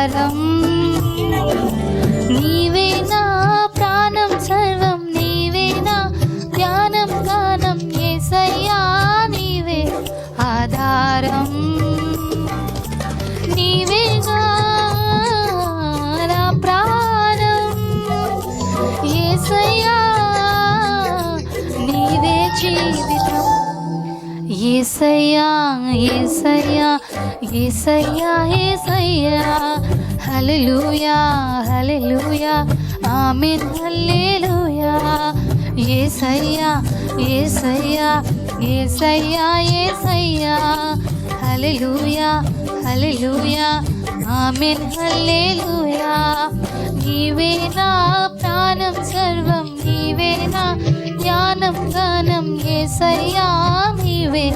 ఆధారం నీవే ఏసయ్యా ఏసయ్యా ఏసయ్యా ఏసయ్యా హలలుయా హలలుయా ఆమేన్ హల్లెలూయా. ఏసయ్యా ఏసయ్యా ఏసయ్యా ఏసయ్యా హల్లెలూయా హల్లెలూయా. ఆమేన్ హల్లెలూయా. నీవే నా ప్రాణం సర్వం నీవే నా జ్ఞానం గానం ఏసయ్యా నీవే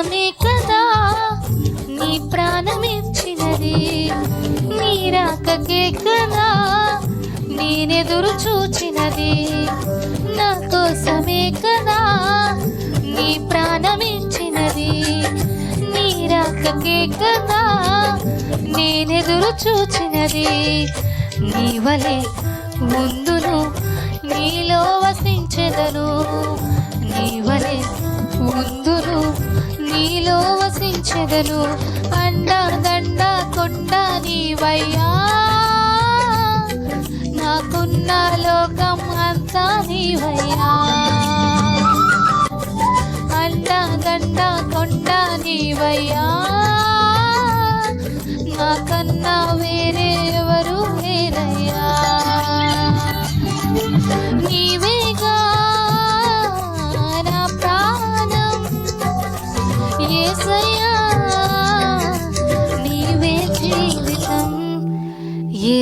కోసమే కదా. నీ ప్రాణమిచ్చినది నీ రాకకే కదా నేనెదురు చూచినది నా కోసమే కదా. నీ ప్రాణమిచ్చినది నీ రాకకే కదా నేనెదురు చూచినది నీ వలె ముందును నీలో వసించెదను. నీ వలె ముందును నీలో వసించెదను. అండ దండ కొండ నీవయ్యా. నాకున్న లోకం అంతా నీవయ్యా. అండ దండ కొండ నీవయ్యా.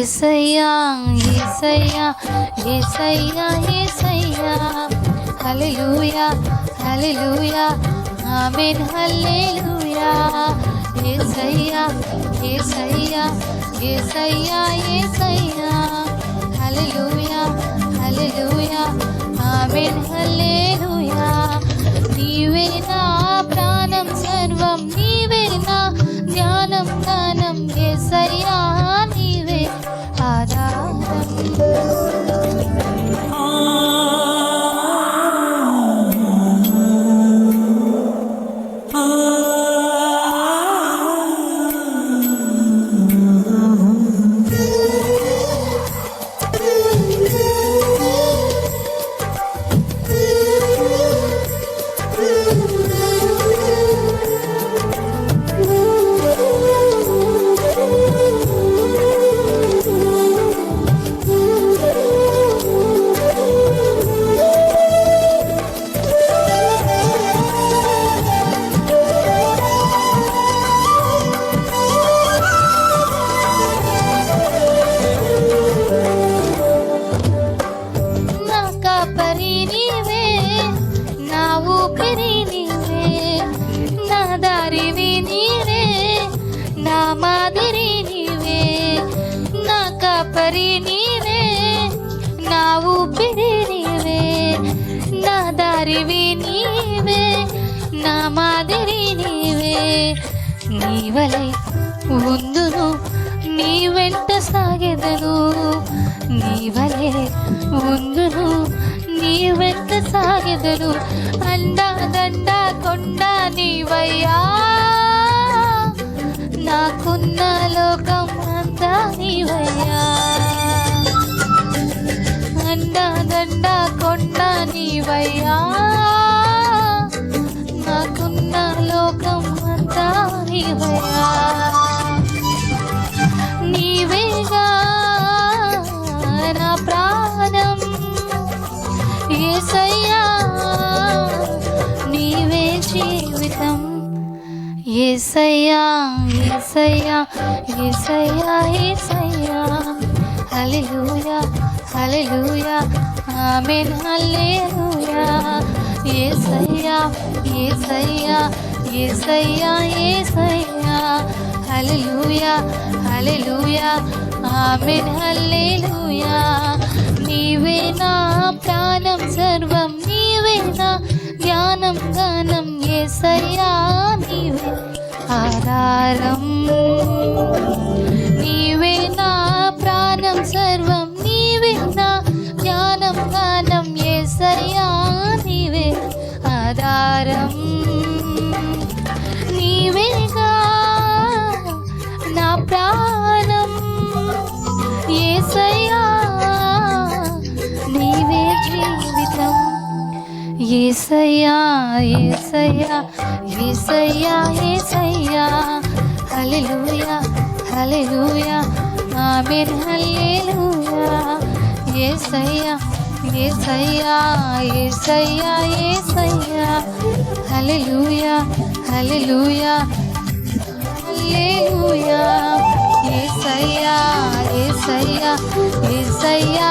యేసయ్యా యేసయ్యా యేసయ్యా యేసయ్యా హల్లెలూయా హల్లెలూయా ఆమేన్ హల్లెలూయా. యేసయ్యా యేసయ్యా యేసయ్యా యేసయ్యా హల్లెలూయా హల్లెలూయా ఆమేన్ హల్లెలూయా. నీవే నా ప్రాణం సర్వం నీవే నా జ్ఞానం గానం యేసయ్యా కాపరి నీవే నా ఊపిరి నీవే నా దారివి నీవే నా మాదిరి నీవే. నీవలే ఉందును నీ వెంట సాగెదను. నీవలే ఉందును నీ వెంట సాగెదను. అండా దండ కొండ నీవయ్యా. నాకున్న లోకం అంతా నీవయ్యా. అండా దండా కొండ నీవయ్యా. నాకున్న లోకం అంతా నీవయ్యా. నీవేగా నా ప్రాణం. ఏసయ్యా నీవే జీవితం. ఏసయ్యా ఏసయ్యా ఏసయ్యా ఏసయ్యా. హల్లెలూయా. హల్లెలూయా. ఆమేన్ హల్లెలూయా. యేసయ్యా యేసయ్యా యేసయ్యా యేసయ్యా హల్లెలూయా హల్లెలూయా. ఆమేన్ హల్లెలూయా. నీవే నా ప్రాణం సర్వం నీవే నా జ్ఞానం గానం యేసయ్యా నీవే ఆధారం. నీవే ఆధారం. నీవేగా నా ప్రాణం. ఏసయ్యా నీవే జీవితం. ఏసయ్యా ఏసయ్యా ఏసయ్యా ఏసయ్యా. హల్లెలూయా హల్లెలూయా. ఆమేన్ హల్లెలూయా. ఏసయ్యా ఏసయ్యా ఏసయ్యా ఏసయ్యా. హల్లెలూయా హల్లెలూయా. హల్లెలూయా. ఏసయ్యా ఏసయ్యా ఏసయ్యా. ఏసయ్యా హల్లెలూయా